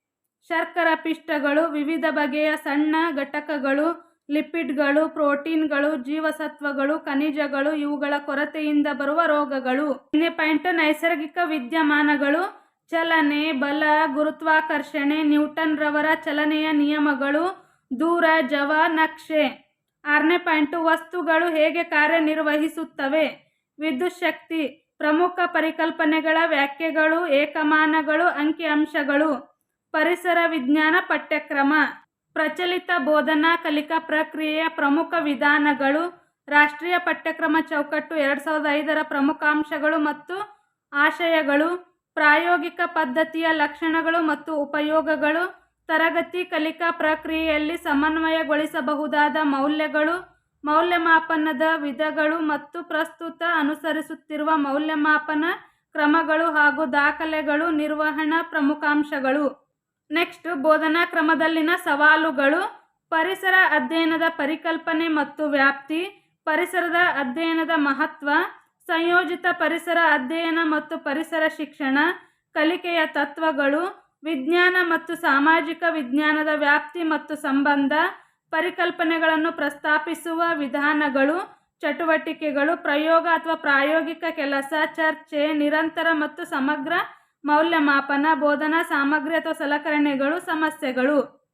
ಶರ್ಕರ ಪಿಷ್ಟಗಳು ವಿವಿಧ ಬಗೆಯ ಸಣ್ಣ ಘಟಕಗಳು, ಲಿಪಿಡ್ಗಳು, ಪ್ರೋಟೀನ್ಗಳು, ಜೀವಸತ್ವಗಳು, ಖನಿಜಗಳು, ಇವುಗಳ ಕೊರತೆಯಿಂದ ಬರುವ ರೋಗಗಳು. ಇನ್ನೇ ಪಾಯಿಂಟ್, ನೈಸರ್ಗಿಕ ವಿದ್ಯಮಾನಗಳು. ಚಲನೆ, ಬಲ, ಗುರುತ್ವಾಕರ್ಷಣೆ, ನ್ಯೂಟನ್ ರವರ ಚಲನೆಯ ನಿಯಮಗಳು. ದೂರ, ಜವ, ನಕ್ಷೆ. ಆರನೇ ಪಾಯಿಂಟು, ವಸ್ತುಗಳು ಹೇಗೆ ಕಾರ್ಯನಿರ್ವಹಿಸುತ್ತವೆ? ವಿದ್ಯುತ್ ಶಕ್ತಿ. ಪ್ರಮುಖ ಪರಿಕಲ್ಪನೆಗಳ ವ್ಯಾಖ್ಯೆಗಳು, ಏಕಮಾನಗಳು, ಅಂಕಿಅಂಶಗಳು. ಪರಿಸರ ವಿಜ್ಞಾನ ಪಠ್ಯಕ್ರಮ. ಪ್ರಚಲಿತ ಬೋಧನಾ ಕಲಿಕಾ ಪ್ರಕ್ರಿಯೆಯ ಪ್ರಮುಖ ವಿಧಾನಗಳು. ರಾಷ್ಟ್ರೀಯ ಪಠ್ಯಕ್ರಮ ಚೌಕಟ್ಟು ಎರಡು ಸಾವಿರದ ಐದರ ಪ್ರಮುಖ ಅಂಶಗಳು ಮತ್ತು ಆಶಯಗಳು. ಪ್ರಾಯೋಗಿಕ ಪದ್ಧತಿಯ ಲಕ್ಷಣಗಳು ಮತ್ತು ಉಪಯೋಗಗಳು. ತರಗತಿ ಕಲಿಕಾ ಪ್ರಕ್ರಿಯೆಯಲ್ಲಿ ಸಮನ್ವಯಗೊಳಿಸಬಹುದಾದ ಮೌಲ್ಯಗಳು. ಮೌಲ್ಯಮಾಪನದ ವಿಧಗಳು ಮತ್ತು ಪ್ರಸ್ತುತ ಅನುಸರಿಸುತ್ತಿರುವ ಮೌಲ್ಯಮಾಪನ ಕ್ರಮಗಳು ಹಾಗೂ ದಾಖಲೆಗಳು ನಿರ್ವಹಣಾ ಪ್ರಮುಖಾಂಶಗಳು. ನೆಕ್ಸ್ಟ್, ಬೋಧನಾ ಕ್ರಮದಲ್ಲಿನ ಸವಾಲುಗಳು, ಪರಿಸರ ಅಧ್ಯಯನದ ಪರಿಕಲ್ಪನೆ ಮತ್ತು ವ್ಯಾಪ್ತಿ, ಪರಿಸರದ ಅಧ್ಯಯನದ ಮಹತ್ವ, ಸಂಯೋಜಿತ ಪರಿಸರ ಅಧ್ಯಯನ ಮತ್ತು ಪರಿಸರ ಶಿಕ್ಷಣ, ಕಲಿಕೆಯ ತತ್ವಗಳು, ವಿಜ್ಞಾನ ಮತ್ತು ಸಾಮಾಜಿಕ ವಿಜ್ಞಾನದ ವ್ಯಾಪ್ತಿ ಮತ್ತು ಸಂಬಂಧ ಪರಿಕಲ್ಪನೆಗಳನ್ನು ಪ್ರಸ್ತಾಪಿಸುವ ವಿಧಾನಗಳು, ಚಟುವಟಿಕೆಗಳು, ಪ್ರಯೋಗ ಅಥವಾ ಪ್ರಾಯೋಗಿಕ ಕೆಲಸ, ಚರ್ಚೆ, ನಿರಂತರ ಮತ್ತು ಸಮಗ್ರ ಮೌಲ್ಯಮಾಪನ, ಬೋಧನಾ ಸಾಮಗ್ರಿ ಅಥವಾ ಸಲಕರಣೆಗಳು, ಸಮಸ್ಯೆಗಳು.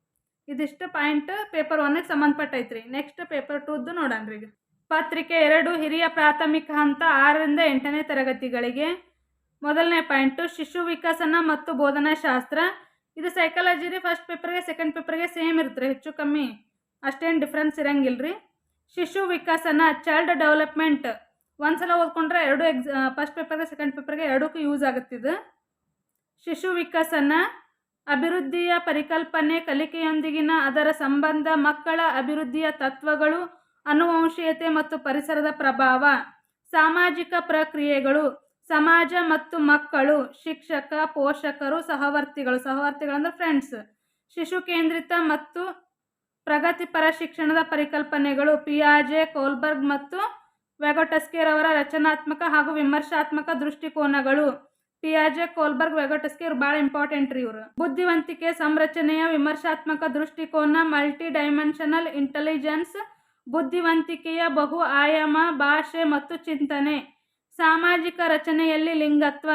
ಇದಿಷ್ಟು ಪಾಯಿಂಟ್ ಪೇಪರ್ ಒನ್ಗೆ ಸಂಬಂಧಪಟ್ಟೈತ್ರಿ. ನೆಕ್ಸ್ಟ್ ಪೇಪರ್ ಟೂದ್ದು ನೋಡೋಣ್ರಿ ಈಗ. ಪತ್ರಿಕೆ ಎರಡು, ಹಿರಿಯ ಪ್ರಾಥಮಿಕ ಹಂತ ಆರರಿಂದ ಎಂಟನೇ ತರಗತಿಗಳಿಗೆ. ಮೊದಲನೇ ಪಾಯಿಂಟು, ಶಿಶು ವಿಕಸನ ಮತ್ತು ಬೋಧನಾ ಶಾಸ್ತ್ರ ಇದು ಸೈಕಾಲಜಿ ರೀ ಫಸ್ಟ್ ಪೇಪರ್ಗೆ ಸೆಕೆಂಡ್ ಪೇಪರ್ಗೆ ಸೇಮ್ ಇರುತ್ತೆ ಹೆಚ್ಚು ಕಮ್ಮಿ. ಅಷ್ಟೇನು ಡಿಫ್ರೆನ್ಸ್ ಇರಂಗಿಲ್ಲ ರೀ ಶಿಶು ವಿಕಾಸನ ಚೈಲ್ಡ್ ಡೆವಲಪ್ಮೆಂಟ್ ಒಂದ್ಸಲ ಓದ್ಕೊಂಡ್ರೆ ಎರಡು ಎಕ್ಸ್ ಫಸ್ಟ್ ಪೇಪರ್ಗೆ ಸೆಕೆಂಡ್ ಪೇಪರ್ಗೆ ಎರಡಕ್ಕೂ ಯೂಸ್ ಆಗುತ್ತಿದ್ದು ಶಿಶು ವಿಕಾಸನ ಅಭಿವೃದ್ಧಿಯ ಪರಿಕಲ್ಪನೆ ಕಲಿಕೆಯೊಂದಿಗಿನ ಅದರ ಸಂಬಂಧ ಮಕ್ಕಳ ಅಭಿವೃದ್ಧಿಯ ತತ್ವಗಳು ಅನುವಂಶೀಯತೆ ಮತ್ತು ಪರಿಸರದ ಪ್ರಭಾವ, ಸಾಮಾಜಿಕ ಪ್ರಕ್ರಿಯೆಗಳು, ಸಮಾಜ ಮತ್ತು ಮಕ್ಕಳು, ಶಿಕ್ಷಕ, ಪೋಷಕರು, ಸಹವರ್ತಿಗಳು, ಸಹವರ್ತಿಗಳಂದ್ರೆ ಫ್ರೆಂಡ್ಸ್ ಶಿಶು ಕೇಂದ್ರಿತ ಮತ್ತು ಪ್ರಗತಿಪರ ಶಿಕ್ಷಣದ ಪರಿಕಲ್ಪನೆಗಳು ಪಿಯಾಜೆ ಕೋಲ್ಬರ್ಗ್ ಮತ್ತು ವೆಗೊಟಸ್ಕೇರ್ ಅವರ ರಚನಾತ್ಮಕ ಹಾಗೂ ವಿಮರ್ಶಾತ್ಮಕ ದೃಷ್ಟಿಕೋನಗಳು. ಪಿಯಾಜೆ ಕೋಲ್ಬರ್ಗ್ ವೆಗೊಟಸ್ಕೇರ್ ಭಾಳ ಇಂಪಾರ್ಟೆಂಟ್ ರೀ ಇವರು. ಬುದ್ಧಿವಂತಿಕೆ, ಸಂರಚನೆಯ ವಿಮರ್ಶಾತ್ಮಕ ದೃಷ್ಟಿಕೋನ ಮಲ್ಟಿ ಡೈಮೆನ್ಷನಲ್ ಇಂಟೆಲಿಜೆನ್ಸ್, ಬುದ್ಧಿವಂತಿಕೆಯ ಬಹು ಆಯಾಮ, ಭಾಷೆ ಮತ್ತು ಚಿಂತನೆ. ಸಾಮಾಜಿಕ ರಚನೆಯಲ್ಲಿ ಲಿಂಗತ್ವ.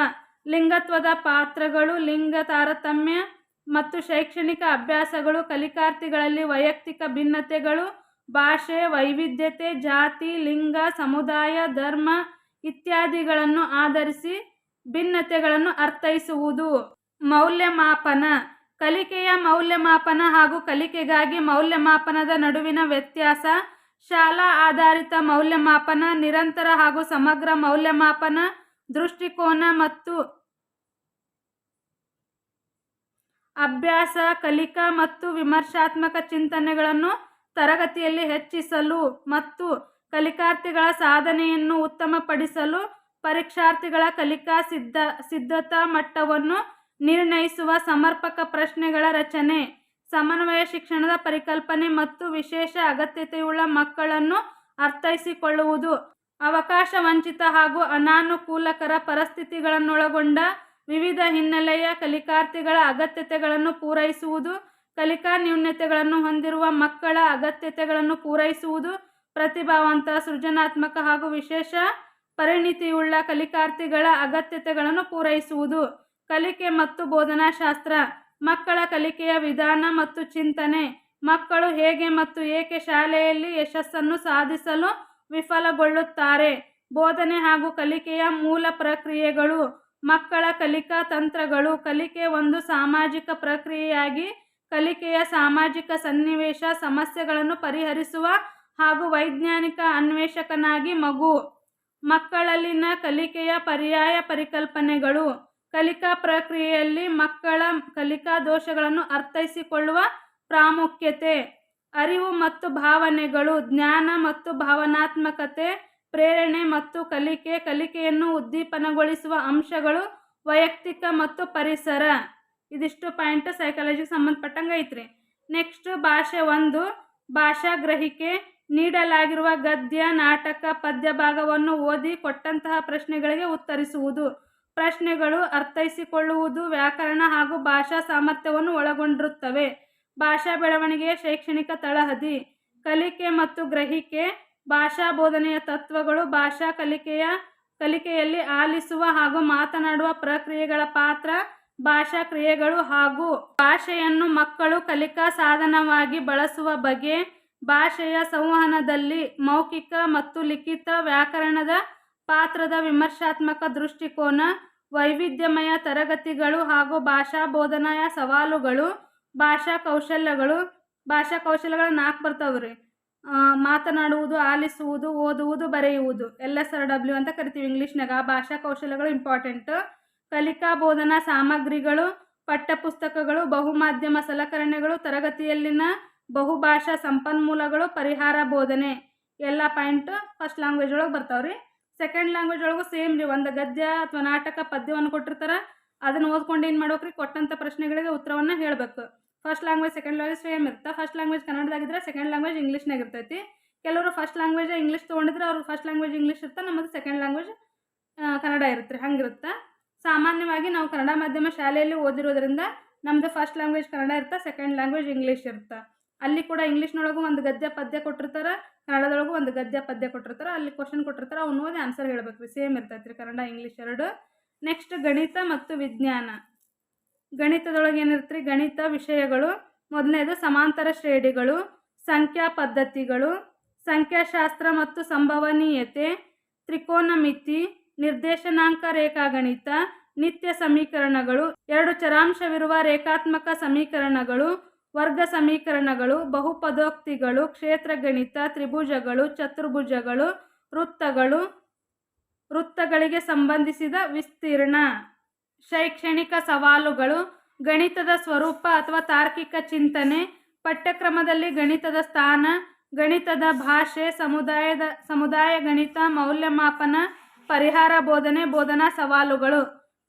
ಲಿಂಗತ್ವದ ಪಾತ್ರಗಳು ಲಿಂಗ ತಾರತಮ್ಯ ಮತ್ತು ಶೈಕ್ಷಣಿಕ ಅಭ್ಯಾಸಗಳು, ಕಲಿಕಾರ್ಥಿಗಳಲ್ಲಿ ವೈಯಕ್ತಿಕ ಭಿನ್ನತೆಗಳು, ಭಾಷೆ, ವೈವಿಧ್ಯತೆ, ಜಾತಿ, ಲಿಂಗ, ಸಮುದಾಯ, ಧರ್ಮ ಇತ್ಯಾದಿಗಳನ್ನು ಆಧರಿಸಿ ಭಿನ್ನತೆಗಳನ್ನು ಅರ್ಥೈಸುವುದು. ಮೌಲ್ಯಮಾಪನ. ಕಲಿಕೆಯ ಮೌಲ್ಯಮಾಪನ ಹಾಗೂ ಕಲಿಕೆಗಾಗಿ ಮೌಲ್ಯಮಾಪನದ ನಡುವಿನ ವ್ಯತ್ಯಾಸ. ಶಾಲಾ ಆಧಾರಿತ ಮೌಲ್ಯಮಾಪನ, ನಿರಂತರ ಹಾಗೂ ಸಮಗ್ರ ಮೌಲ್ಯಮಾಪನ, ದೃಷ್ಟಿಕೋನ ಮತ್ತು ಅಭ್ಯಾಸ, ಕಲಿಕಾ ಮತ್ತು ವಿಮರ್ಶಾತ್ಮಕ ಚಿಂತನೆಗಳನ್ನು ತರಗತಿಯಲ್ಲಿ ಹೆಚ್ಚಿಸಲು ಮತ್ತು ಕಲಿಕಾರ್ಥಿಗಳ ಸಾಧನೆಯನ್ನು ಉತ್ತಮಪಡಿಸಲು ಪರೀಕ್ಷಾರ್ಥಿಗಳ ಕಲಿಕಾ ಸಿದ್ಧ, ಸಿದ್ಧತಾ ಮಟ್ಟವನ್ನು ನಿರ್ಣಯಿಸುವ ಸಮರ್ಪಕ ಪ್ರಶ್ನೆಗಳ ರಚನೆ, ಸಮನ್ವಯ ಶಿಕ್ಷಣದ ಪರಿಕಲ್ಪನೆ ಮತ್ತು ವಿಶೇಷ ಅಗತ್ಯತೆಯುಳ್ಳ ಮಕ್ಕಳನ್ನು ಅರ್ಥೈಸಿಕೊಳ್ಳುವುದು, ಅವಕಾಶ ವಂಚಿತ ಹಾಗೂ ಅನಾನುಕೂಲಕರ ಪರಿಸ್ಥಿತಿಗಳನ್ನೊಳಗೊಂಡ ವಿವಿಧ ಹಿನ್ನೆಲೆಯ ಕಲಿಕಾರ್ಥಿಗಳ ಅಗತ್ಯತೆಗಳನ್ನು ಪೂರೈಸುವುದು ಕಲಿಕಾ ನ್ಯೂನ್ಯತೆಗಳನ್ನು ಹೊಂದಿರುವ ಮಕ್ಕಳ ಅಗತ್ಯತೆಗಳನ್ನು ಪೂರೈಸುವುದು, ಪ್ರತಿಭಾವಂತ, ಸೃಜನಾತ್ಮಕ ಹಾಗೂ ವಿಶೇಷ ಪರಿಣಿತಿಯುಳ್ಳ ಕಲಿಕಾರ್ಥಿಗಳ ಅಗತ್ಯತೆಗಳನ್ನು ಪೂರೈಸುವುದು, ಕಲಿಕೆ ಮತ್ತು ಬೋಧನಾಶಾಸ್ತ್ರ, ಮಕ್ಕಳ ಕಲಿಕೆಯ ವಿಧಾನ ಮತ್ತು ಚಿಂತನೆ, ಮಕ್ಕಳು ಹೇಗೆ ಮತ್ತು ಏಕೆ ಶಾಲೆಯಲ್ಲಿ ಯಶಸ್ಸನ್ನು ಸಾಧಿಸಲು ವಿಫಲಗೊಳ್ಳುತ್ತಾರೆ, ಬೋಧನೆ ಹಾಗೂ ಕಲಿಕೆಯ ಮೂಲ ಪ್ರಕ್ರಿಯೆಗಳು ಮಕ್ಕಳ ಕಲಿಕಾ ತಂತ್ರಗಳು ಕಲಿಕೆ ಒಂದು ಸಾಮಾಜಿಕ ಪ್ರಕ್ರಿಯೆಯಾಗಿ ಕಲಿಕೆಯ ಸಾಮಾಜಿಕ ಸನ್ನಿವೇಶ ಸಮಸ್ಯೆಗಳನ್ನು ಪರಿಹರಿಸುವ ಹಾಗೂ ವೈಜ್ಞಾನಿಕ ಅನ್ವೇಷಕನಾಗಿ ಮಗು. ಮಕ್ಕಳಲ್ಲಿನ ಕಲಿಕೆಯ ಪರ್ಯಾಯ ಪರಿಕಲ್ಪನೆಗಳು ಕಲಿಕಾ ಪ್ರಕ್ರಿಯೆಯಲ್ಲಿ ಮಕ್ಕಳ ಕಲಿಕಾ ದೋಷಗಳನ್ನು ಅರ್ಥೈಸಿಕೊಳ್ಳುವ ಪ್ರಾಮುಖ್ಯತೆ, ಅರಿವು ಮತ್ತು ಭಾವನೆಗಳು, ಜ್ಞಾನ ಮತ್ತು ಭಾವನಾತ್ಮಕತೆ ಪ್ರೇರಣೆ ಮತ್ತು ಕಲಿಕೆ, ಕಲಿಕೆಯನ್ನು ಉದ್ದೀಪನಗೊಳಿಸುವ ಅಂಶಗಳು ವೈಯಕ್ತಿಕ ಮತ್ತು ಪರಿಸರ. ಇದಿಷ್ಟು ಪಾಯಿಂಟ್ ಸೈಕಾಲಜಿಗೆ ಸಂಬಂಧಪಟ್ಟಂಗೆ ಐತ್ರಿ. ನೆಕ್ಸ್ಟ್ ಭಾಷೆ ಒಂದು, ಭಾಷಾ ಗ್ರಹಿಕೆ. ನೀಡಲಾಗಿರುವ ಗದ್ಯ, ನಾಟಕ, ಪದ್ಯ ಭಾಗವನ್ನು ಓದಿ ಕೊಟ್ಟಂತಹ ಪ್ರಶ್ನೆಗಳಿಗೆ ಉತ್ತರಿಸುವುದು. ಪ್ರಶ್ನೆಗಳು ಅರ್ಥೈಸಿಕೊಳ್ಳುವುದು, ವ್ಯಾಕರಣ ಹಾಗೂ ಭಾಷಾ ಸಾಮರ್ಥ್ಯವನ್ನು ಒಳಗೊಂಡಿರುತ್ತವೆ. ಭಾಷಾ ಬೆಳವಣಿಗೆಯ ಶೈಕ್ಷಣಿಕ ತಳಹದಿ. ಕಲಿಕೆ ಮತ್ತು ಗ್ರಹಿಕೆ. ಭಾಷಾ ಬೋಧನೆಯ ತತ್ವಗಳು ಭಾಷಾ ಕಲಿಕೆಯ ಕಲಿಕೆಯಲ್ಲಿ ಆಲಿಸುವ ಹಾಗೂ ಮಾತನಾಡುವ ಪ್ರಕ್ರಿಯೆಗಳ ಪಾತ್ರ, ಭಾಷಾ ಕ್ರಿಯೆಗಳು ಹಾಗೂ ಭಾಷೆಯನ್ನು ಮಕ್ಕಳು ಕಲಿಕಾ ಸಾಧನವಾಗಿ ಬಳಸುವ ಬಗೆ ಭಾಷೆಯ ಸಂವಹನದಲ್ಲಿ ಮೌಖಿಕ ಮತ್ತು ಲಿಖಿತ ವ್ಯಾಕರಣದ ಪಾತ್ರದ ವಿಮರ್ಶಾತ್ಮಕ ದೃಷ್ಟಿಕೋನ, ವೈವಿಧ್ಯಮಯ ತರಗತಿಗಳು ಹಾಗೂ ಭಾಷಾ ಬೋಧನೆಯ ಸವಾಲುಗಳು, ಭಾಷಾ ಕೌಶಲ್ಯಗಳು ಭಾಷಾ ಕೌಶಲ್ಯಗಳು ನಾಲ್ಕು ಬರ್ತಾವ್ರಿ. ಮಾತನಾಡುವುದು, ಆಲಿಸುವುದು, ಓದುವುದು, ಬರೆಯುವುದು. ಎಲ್ ಎಸ್ ಆರ್ ಡಬ್ಲ್ಯೂ ಅಂತ ಕರಿತೀವಿ ಇಂಗ್ಲೀಷ್ನಾಗ ಭಾಷಾ ಕೌಶಲ್ಯಗಳು ಇಂಪಾರ್ಟೆಂಟ್ ಕಲಿಕಾ, ಬೋಧನಾ ಸಾಮಗ್ರಿಗಳು, ಪಠ್ಯಪುಸ್ತಕಗಳು, ಬಹುಮಾಧ್ಯಮ ಸಲಕರಣೆಗಳು, ತರಗತಿಯಲ್ಲಿನ ಬಹುಭಾಷಾ ಸಂಪನ್ಮೂಲಗಳು, ಪರಿಹಾರ ಬೋಧನೆ. ಎಲ್ಲ ಪಾಯಿಂಟ್ ಫಸ್ಟ್ ಲ್ಯಾಂಗ್ವೇಜ್ ಒಳಗೆ ಬರ್ತಾವ್ರಿ. ಸೆಕೆಂಡ್ ಲ್ಯಾಂಗ್ವೇಜ್ ಒಳಗೂ ಸೇಮ್ ರೀ. ಒಂದು ಗದ್ಯ ಅಥವಾ ನಾಟಕ ಪದ್ಯವನ್ನು ಕೊಟ್ಟಿರ್ತಾರೆ, ಅದನ್ನು ಓದ್ಕೊಂಡು ಏನು ಮಾಡ್ಬೇಕ್ರಿ? ಕೊಟ್ಟಂಥ ಪ್ರಶ್ನೆಗಳಿಗೆ ಉತ್ತರವನ್ನು ಹೇಳಬೇಕು. First language second language same ಇರುತ್ತೆ. ಫಸ್ಟ್ ಲ್ಯಾಂಗ್ವೇಜ್ ಕನ್ನಡದಾಗಿದ್ರೆ ಸೆಕೆಂಡ್ ಲ್ಯಾಂಗ್ವೇಜ್ ಇಂಗ್ಲೀಷ್ನಾಗ ಇರ್ತೈತಿ. ಕೆಲವರು ಫಸ್ಟ್ ಲ್ಯಾಂಗ್ವೇಜ್ ಇಂಗ್ಲೀಷ್ ತೊಗೊಂಡಿದ್ರೆ ಅವ್ರಿಗೆ ಫಸ್ಟ್ ಲ್ಯಾಂಗ್ವೇಜ್ ಇಂಗ್ಲೀಷ್ ಇರುತ್ತೆ ನಮ್ಮದು ಸೆಕೆಂಡ್ ಲ್ಯಾಂಗ್ವೇಜ್ ಕನ್ನಡ ಇರುತ್ತೆ. ಹಂಗಿರುತ್ತೆ. ಸಾಮಾನ್ಯವಾಗಿ ನಾವು ಕನ್ನಡ ಮಾಧ್ಯಮ ಶಾಲೆಯಲ್ಲಿ ಓದಿರೋದ್ರಿಂದ ನಮ್ಮದು ಫಸ್ಟ್ ಲ್ಯಾಂಗ್ವೇಜ್ ಕನ್ನಡ ಇರ್ತಾ ಸೆಕೆಂಡ್ ಲ್ಯಾಂಗ್ವೇಜ್ ಇಂಗ್ಲೀಷ್ ಇರ್ತಾ. ಅಲ್ಲಿ ಕೂಡ ಇಂಗ್ಲೀಷ್ನೊಳಗೂ ಒಂದು ಗದ್ಯ ಪದ್ಯ ಕೊಟ್ಟಿರ್ತಾರೆ, ಕನ್ನಡದೊಳಗೂ ಒಂದು ಗದ್ಯ ಪದ್ಯ ಕೊಟ್ಟಿರ್ತಾರೆ, ಅಲ್ಲಿ ಕ್ವಶನ್ ಕೊಟ್ಟಿರ್ತಾರೆ, ಅವ್ನು ಓದಿ ಆನ್ಸರ್ ಹೇಳ್ಬೇಕು ರೀ ಸೇಮ್ ಇರ್ತೈತೆ ರೀ ಕನ್ನಡ, ಇಂಗ್ಲೀಷ್ ಎರಡು. ನೆಕ್ಸ್ಟ್ ಗಣಿತ ಮತ್ತು ವಿಜ್ಞಾನ. ಗಣಿತದೊಳಗೆ ಏನಿರುತ್ತೆ ಗಣಿತ ವಿಷಯಗಳು. ಮೊದಲನೇದು ಸಮಾಂತರ ಶ್ರೇಣಿಗಳು, ಸಂಖ್ಯಾ ಪದ್ಧತಿಗಳು, ಸಂಖ್ಯಾಶಾಸ್ತ್ರ ಮತ್ತು ಸಂಭವನೀಯತೆ, ತ್ರಿಕೋನಮಿತಿ, ನಿರ್ದೇಶನಾಂಕ ರೇಖಾಗಣಿತ, ನಿತ್ಯ ಸಮೀಕರಣಗಳು, ಎರಡು ಚರಾಂಶವಿರುವ ರೇಖಾತ್ಮಕ ಸಮೀಕರಣಗಳು, ವರ್ಗ ಸಮೀಕರಣಗಳು, ಬಹುಪದೋಕ್ತಿಗಳು, ಕ್ಷೇತ್ರಗಣಿತ, ತ್ರಿಭುಜಗಳು, ಚತುರ್ಭುಜಗಳು, ವೃತ್ತಗಳು, ವೃತ್ತಗಳಿಗೆ ಸಂಬಂಧಿಸಿದ ವಿಸ್ತೀರ್ಣ. ಶೈಕ್ಷಣಿಕ ಸವಾಲುಗಳು, ಗಣಿತದ ಸ್ವರೂಪ ಅಥವಾ ತಾರ್ಕಿಕ ಚಿಂತನೆ, ಪಠ್ಯಕ್ರಮದಲ್ಲಿ ಗಣಿತದ ಸ್ಥಾನ, ಗಣಿತದ ಭಾಷೆ, ಸಮುದಾಯದ, ಸಮುದಾಯ ಗಣಿತ, ಮೌಲ್ಯಮಾಪನ, ಪರಿಹಾರ ಬೋಧನೆ, ಬೋಧನಾ ಸವಾಲುಗಳು.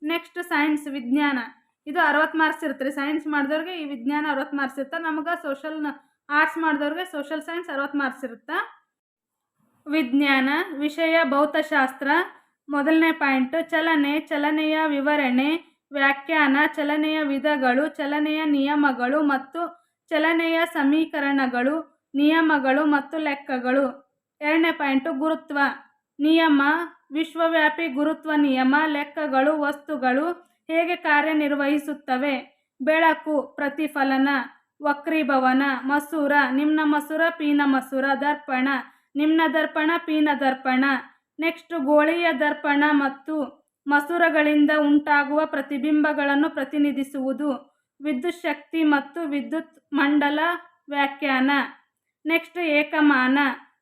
ನೆಕ್ಸ್ಟ್ ಸೈನ್ಸ್ ವಿಜ್ಞಾನ. ಇದು ಅರವತ್ತು ಮಾರ್ಕ್ಸ್ ಇರುತ್ತೆ ರೀ. ಸೈನ್ಸ್ ಮಾಡಿದವ್ರಿಗೆ ಈ ವಿಜ್ಞಾನ ಅರವತ್ತು ಮಾರ್ಕ್ಸ್ ಇರುತ್ತೆ ನಮಗೆ ಸೋಷಲ್ ಆರ್ಟ್ಸ್ ಮಾಡಿದವ್ರಿಗೆ ಸೋಷಲ್ ಸೈನ್ಸ್ ಅರವತ್ತು ಮಾರ್ಕ್ಸ್ ಇರುತ್ತೆ? ವಿಜ್ಞಾನ, ವಿಷಯ, ಭೌತಶಾಸ್ತ್ರ ಮೊದಲನೇ ಪಾಯಿಂಟ್, ಚಲನೆ, ಚಲನೆಯ ವಿವರಣೆ, ವ್ಯಾಖ್ಯಾನ, ಚಲನೆಯ ವಿಧಗಳು, ಚಲನೆಯ ನಿಯಮಗಳು ಮತ್ತು ಚಲನೆಯ ಸಮೀಕರಣಗಳು, ನಿಯಮಗಳು ಮತ್ತು ಲೆಕ್ಕಗಳು. ಎರಡನೇ ಪಾಯಿಂಟು, ಗುರುತ್ವ. ನಿಯಮ, ವಿಶ್ವವ್ಯಾಪಿ ಗುರುತ್ವ ನಿಯಮ, ಲೆಕ್ಕಗಳು, ವಸ್ತುಗಳು ಹೇಗೆ ಕಾರ್ಯನಿರ್ವಹಿಸುತ್ತವೆ? ಬೆಳಕು, ಪ್ರತಿಫಲನ. ವಕ್ರೀಭವನ, ಮಸೂರ. ನಿಮ್ನ ಮಸೂರ ಪೀನ ಮಸೂರ ದರ್ಪಣ. ನಿಮ್ನ ದರ್ಪಣ ಪೀನ ದರ್ಪಣ ನೆಕ್ಸ್ಟ್ ಗೋಳೀಯ ದರ್ಪಣ ಮತ್ತು ಮಸೂರಗಳಿಂದ ಉಂಟಾಗುವ ಪ್ರತಿಬಿಂಬಗಳನ್ನು ಪ್ರತಿನಿಧಿಸುವುದು. ವಿದ್ಯುತ್ ಶಕ್ತಿ ಮತ್ತು ವಿದ್ಯುತ್ ಮಂಡಲ ವ್ಯಾಖ್ಯಾನ. ನೆಕ್ಸ್ಟ್ ಏಕಮಾನ,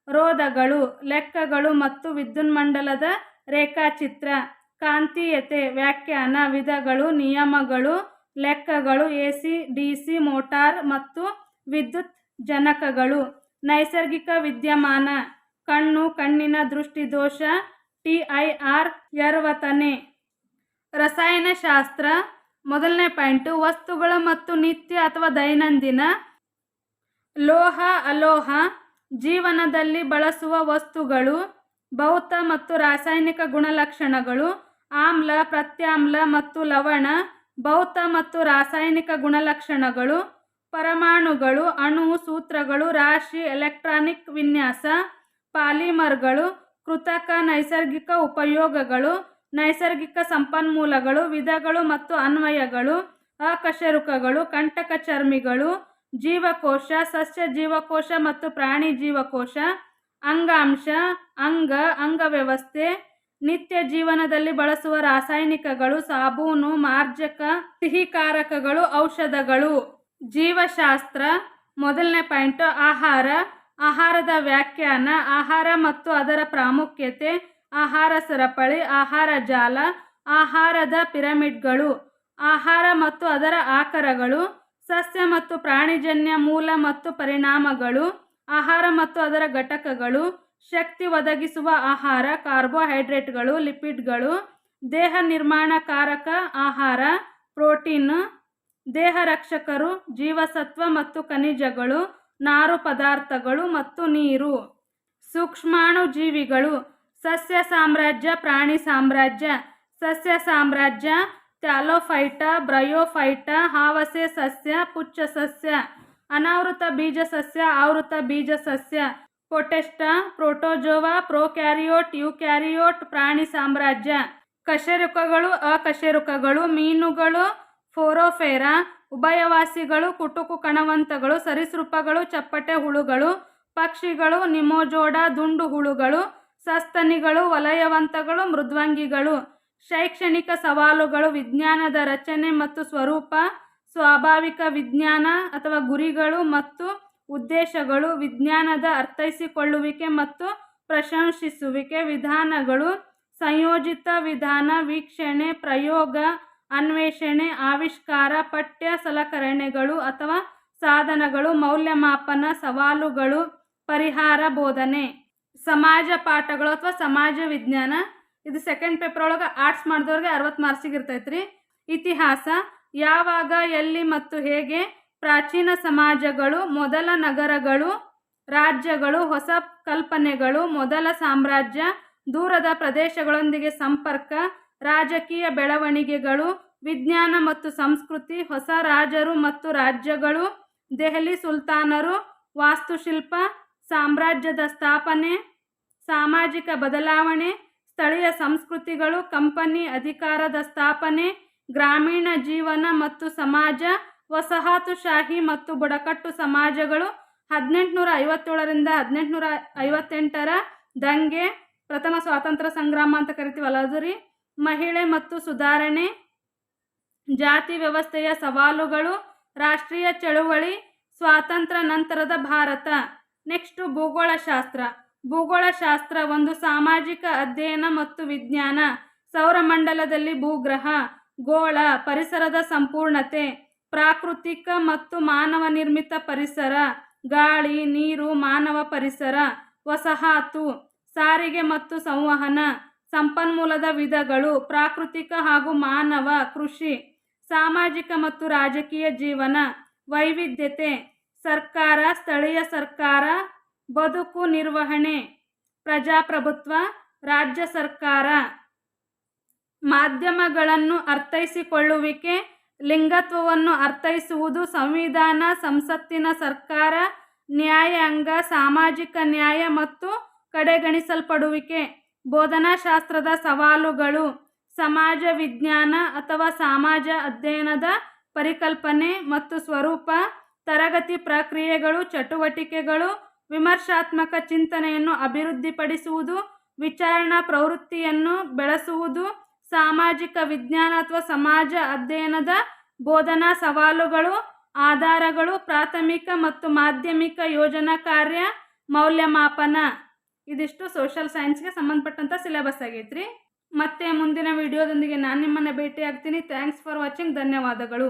ರೋಧಗಳು, ಲೆಕ್ಕಗಳು ಮತ್ತು ವಿದ್ಯುನ್ಮಂಡಲದ ರೇಖಾಚಿತ್ರ. ಕಾಂತೀಯತೆ ವ್ಯಾಖ್ಯಾನ, ವಿಧಗಳು, ನಿಯಮಗಳು, ಲೆಕ್ಕಗಳು A C D C motor ಮತ್ತು ವಿದ್ಯುತ್ ಜನಕಗಳು. ನೈಸರ್ಗಿಕ ವಿದ್ಯಮಾನ. ಕಣ್ಣು, ಕಣ್ಣಿನ ದೃಷ್ಟಿದೋಷ ಟಿ ಐ ಆರ್ ಯರ್ವತನೆ ರಸಾಯನಶಾಸ್ತ್ರ, ಮೊದಲನೇ ಪಾಯಿಂಟು, ವಸ್ತುಗಳು ಮತ್ತು ನಿತ್ಯ ಅಥವಾ ದೈನಂದಿನ ಲೋಹ, ಅಲೋಹ, ಜೀವನದಲ್ಲಿ ಬಳಸುವ ವಸ್ತುಗಳು, ಭೌತ ಮತ್ತು ರಾಸಾಯನಿಕ ಗುಣಲಕ್ಷಣಗಳು, ಆಮ್ಲ, ಪ್ರತ್ಯಾಮ್ಲ ಮತ್ತು ಲವಣ, ಭೌತ ಮತ್ತು ರಾಸಾಯನಿಕ ಗುಣಲಕ್ಷಣಗಳು, ಪರಮಾಣುಗಳು, ಅಣು, ಸೂತ್ರಗಳು, ರಾಶಿ, ಎಲೆಕ್ಟ್ರಾನಿಕ್ ವಿನ್ಯಾಸ ಪಾಲಿಮರ್ಗಳು, ಕೃತಕ ನೈಸರ್ಗಿಕ ಉಪಯೋಗಗಳು, ನೈಸರ್ಗಿಕ ಸಂಪನ್ಮೂಲಗಳು, ವಿಧಗಳು ಮತ್ತು ಅನ್ವಯಗಳು, ಅಕಶೇರುಕಗಳು, ಕಂಟಕ ಚರ್ಮಿಗಳು, ಜೀವಕೋಶ, ಸಸ್ಯ ಜೀವಕೋಶ ಮತ್ತು ಪ್ರಾಣಿ ಜೀವಕೋಶ, ಅಂಗಾಂಶ, ಅಂಗ, ಅಂಗವ್ಯವಸ್ಥೆ, ನಿತ್ಯ ಜೀವನದಲ್ಲಿ ಬಳಸುವ ರಾಸಾಯನಿಕಗಳು, ಸಾಬೂನು, ಮಾರ್ಜಕ, ಸಿಹಿಕಾರಕಗಳು, ಔಷಧಗಳು, ಜೀವಶಾಸ್ತ್ರ, ಮೊದಲನೇ ಪಾಯಿಂಟ್, ಆಹಾರ ಆಹಾರದ ವ್ಯಾಖ್ಯಾನ, ಆಹಾರ ಮತ್ತು ಅದರ ಪ್ರಾಮುಖ್ಯತೆ, ಆಹಾರ ಸರಪಳಿ, ಆಹಾರ ಜಾಲ, ಆಹಾರದ ಪಿರಮಿಡ್ಗಳು, ಆಹಾರ ಮತ್ತು ಅದರ ಆಕಾರಗಳು, ಸಸ್ಯ ಮತ್ತು ಪ್ರಾಣಿಜನ್ಯ ಮೂಲ ಮತ್ತು ಪರಿಣಾಮಗಳು, ಆಹಾರ ಮತ್ತು ಅದರ ಘಟಕಗಳು, ಶಕ್ತಿ ಒದಗಿಸುವ ಆಹಾರ, ಕಾರ್ಬೋಹೈಡ್ರೇಟ್ಗಳು, ಲಿಪಿಡ್ಗಳು, ದೇಹ ನಿರ್ಮಾಣಕಾರಕ ಆಹಾರ, ಪ್ರೋಟೀನ್, ದೇಹ ರಕ್ಷಕರು, ಜೀವಸತ್ವ ಮತ್ತು ಖನಿಜಗಳು ನಾರು ಪದಾರ್ಥಗಳು ಮತ್ತು ನೀರು. ಸೂಕ್ಷ್ಮಾಣು ಜೀವಿಗಳು ಸಸ್ಯ ಸಾಮ್ರಾಜ್ಯ, ಪ್ರಾಣಿ ಸಾಮ್ರಾಜ್ಯ, ಸಸ್ಯ ಸಾಮ್ರಾಜ್ಯ ಟ್ಯಾಲೋಫೈಟಾ ಬ್ರಯೋಫೈಟ, ಹಾವಸೆ ಸಸ್ಯ, ಪುಚ್ಚ ಸಸ್ಯ, ಅನಾವೃತ ಬೀಜ ಸಸ್ಯ, ಆವೃತ ಬೀಜ ಸಸ್ಯ, ಪೊಟೆಸ್ಟ, ಪ್ರೋಟೋಜೋವಾ, ಪ್ರೊಕ್ಯಾರಿಯೋಟ್, ಯುಕ್ಯಾರಿಯೋಟ್, ಪ್ರಾಣಿ ಸಾಮ್ರಾಜ್ಯ, ಕಶೇರುಕಗಳು, ಅಕಶೇರುಕಗಳು, ಮೀನುಗಳು, ಫೋರೋಫೇರಾ ಉಭಯವಾಸಿಗಳು, ಕುಟುಕು ಕಣವಂತಗಳು, ಸರಿಸೃಪಗಳು, ಚಪ್ಪಟೆ ಹುಳುಗಳು, ಪಕ್ಷಿಗಳು, ನಿಮೋಜೋಡ, ದುಂಡು ಹುಳುಗಳು, ಸಸ್ತನಿಗಳು, ವಲಯವಂತಗಳು, ಮೃದ್ವಂಗಿಗಳು, ಶೈಕ್ಷಣಿಕ ಸವಾಲುಗಳು, ವಿಜ್ಞಾನದ ರಚನೆ ಮತ್ತು ಸ್ವರೂಪ, ಸ್ವಾಭಾವಿಕ ವಿಜ್ಞಾನ ಅಥವಾ ಗುರಿಗಳು ಮತ್ತು ಉದ್ದೇಶಗಳು, ವಿಜ್ಞಾನದ ಅರ್ಥೈಸಿಕೊಳ್ಳುವಿಕೆ ಮತ್ತು ಪ್ರಶಂಸಿಸುವಿಕೆ ವಿಧಾನಗಳು, ಸಂಯೋಜಿತ ವಿಧಾನ, ವೀಕ್ಷಣೆ, ಪ್ರಯೋಗ ಅನ್ವೇಷಣೆ, ಆವಿಷ್ಕಾರ, ಪಠ್ಯ ಸಲಕರಣೆಗಳು ಅಥವಾ ಸಾಧನಗಳು, ಮೌಲ್ಯಮಾಪನ, ಸವಾಲುಗಳು, ಪರಿಹಾರ, ಬೋಧನೆ, ಸಮಾಜ ಪಾಠಗಳು ಅಥವಾ ಸಮಾಜ ವಿಜ್ಞಾನ. ಇದು ಸೆಕೆಂಡ್ ಪೇಪರ್ ಒಳಗೆ ಆರ್ಟ್ಸ್ ಮಾಡಿದವ್ರಿಗೆ ಅರವತ್ತು ಮಾರ್ಕ್ಸಿಗೆ ಇರ್ತೈತೆ ರೀ ಇತಿಹಾಸ, ಯಾವಾಗ, ಎಲ್ಲಿ ಮತ್ತು ಹೇಗೆ, ಪ್ರಾಚೀನ ಸಮಾಜಗಳು, ಮೊದಲ ನಗರಗಳು, ರಾಜ್ಯಗಳು, ಹೊಸ ಕಲ್ಪನೆಗಳು, ಮೊದಲ ಸಾಮ್ರಾಜ್ಯ, ದೂರದ ಪ್ರದೇಶಗಳೊಂದಿಗೆ ಸಂಪರ್ಕ ರಾಜಕೀಯ ಬೆಳವಣಿಗೆಗಳು, ವಿಜ್ಞಾನ ಮತ್ತು ಸಂಸ್ಕೃತಿ, ಹೊಸ ರಾಜರು ಮತ್ತು ರಾಜ್ಯಗಳು, ದೆಹಲಿ ಸುಲ್ತಾನರು, ವಾಸ್ತುಶಿಲ್ಪ, ಸಾಮ್ರಾಜ್ಯದ ಸ್ಥಾಪನೆ, ಸಾಮಾಜಿಕ ಬದಲಾವಣೆ, ಸ್ಥಳೀಯ ಸಂಸ್ಕೃತಿಗಳು, ಕಂಪನಿ ಅಧಿಕಾರದ ಸ್ಥಾಪನೆ, ಗ್ರಾಮೀಣ ಜೀವನ ಮತ್ತು ಸಮಾಜ, ವಸಾಹತುಶಾಹಿ ಮತ್ತು ಬುಡಕಟ್ಟು ಸಮಾಜಗಳು ಹದಿನೆಂಟುನೂರ ಐವತ್ತೇಳರಿಂದ ಹದಿನೆಂಟುನೂರ ಐವತ್ತೆಂಟರ ದಂಗೆ ಪ್ರಥಮ ಸ್ವಾತಂತ್ರ್ಯ ಸಂಗ್ರಾಮ ಅಂತ ಕರಿತೀವಲ್ಲ ಅದು ರೀ? ಮಹಿಳೆ ಮತ್ತು ಸುಧಾರಣೆ, ಜಾತಿ ವ್ಯವಸ್ಥೆಯ ಸವಾಲುಗಳು, ರಾಷ್ಟ್ರೀಯ ಚಳುವಳಿ, ಸ್ವಾತಂತ್ರ್ಯ ನಂತರದ ಭಾರತ. ನೆಕ್ಸ್ಟು ಭೂಗೋಳಶಾಸ್ತ್ರ. ಭೂಗೋಳಶಾಸ್ತ್ರ ಒಂದು ಸಾಮಾಜಿಕ ಅಧ್ಯಯನ ಮತ್ತು ವಿಜ್ಞಾನ. ಸೌರಮಂಡಲದಲ್ಲಿ ಭೂಗ್ರಹ, ಗೋಳ, ಪರಿಸರದ ಸಂಪೂರ್ಣತೆ, ಪ್ರಾಕೃತಿಕ ಮತ್ತು ಮಾನವ ನಿರ್ಮಿತ ಪರಿಸರ, ಗಾಳಿ, ನೀರು, ಮಾನವ ಪರಿಸರ, ವಸಾಹತು, ಸಾರಿಗೆ ಮತ್ತು ಸಂವಹನ. ಸಂಪನ್ಮೂಲದ ವಿಧಗಳು ಪ್ರಾಕೃತಿಕ ಹಾಗೂ ಮಾನವ ಕೃಷಿ, ಸಾಮಾಜಿಕ ಮತ್ತು ರಾಜಕೀಯ ಜೀವನ, ವೈವಿಧ್ಯತೆ, ಸರ್ಕಾರ, ಸ್ಥಳೀಯ ಸರ್ಕಾರ, ಬದುಕು ನಿರ್ವಹಣೆ, ಪ್ರಜಾಪ್ರಭುತ್ವ, ರಾಜ್ಯ ಸರ್ಕಾರ. ಮಾಧ್ಯಮಗಳನ್ನು ಅರ್ಥೈಸಿಕೊಳ್ಳುವಿಕೆ, ಲಿಂಗತ್ವವನ್ನು ಅರ್ಥೈಸುವುದು, ಸಂವಿಧಾನ, ಸಂಸತ್ತಿನ ಸರ್ಕಾರ, ನ್ಯಾಯಾಂಗ, ಸಾಮಾಜಿಕ ನ್ಯಾಯ ಮತ್ತು ಕಡೆಗಣಿಸಲ್ಪಡುವಿಕೆ. ಬೋಧನಾಶಾಸ್ತ್ರದ ಸವಾಲುಗಳು ಸಮಾಜ ವಿಜ್ಞಾನ ಅಥವಾ ಸಮಾಜ ಅಧ್ಯಯನದ ಪರಿಕಲ್ಪನೆ ಮತ್ತು ಸ್ವರೂಪ, ತರಗತಿ ಪ್ರಕ್ರಿಯೆಗಳು, ಚಟುವಟಿಕೆಗಳು, ವಿಮರ್ಶಾತ್ಮಕ ಚಿಂತನೆಯನ್ನು ಅಭಿವೃದ್ಧಿಪಡಿಸುವುದು, ವಿಚಾರಣಾ ಪ್ರವೃತ್ತಿಯನ್ನು ಬೆಳೆಸುವುದು, ಸಾಮಾಜಿಕ ವಿಜ್ಞಾನ ಅಥವಾ ಸಮಾಜ ಅಧ್ಯಯನದ ಬೋಧನಾ ಸವಾಲುಗಳು, ಆಧಾರಗಳು, ಪ್ರಾಥಮಿಕ ಮತ್ತು ಮಾಧ್ಯಮಿಕ ಯೋಜನಾ ಕಾರ್ಯ, ಮೌಲ್ಯಮಾಪನ. ಇದಿಷ್ಟು ಸೋಷಲ್ ಸೈನ್ಸ್ಗೆ ಸಂಬಂಧಪಟ್ಟಂಥ ಸಿಲೆಬಸ್ ಆಗೈತ್ರಿ. ಮತ್ತೆ ಮುಂದಿನ ವಿಡಿಯೋದೊಂದಿಗೆ ನಾನು ನಿಮ್ಮನ್ನು ಭೇಟಿ ಆಗ್ತೀನಿ ಥ್ಯಾಂಕ್ಸ್ ಫಾರ್ ವಾಚಿಂಗ್ ಧನ್ಯವಾದಗಳು.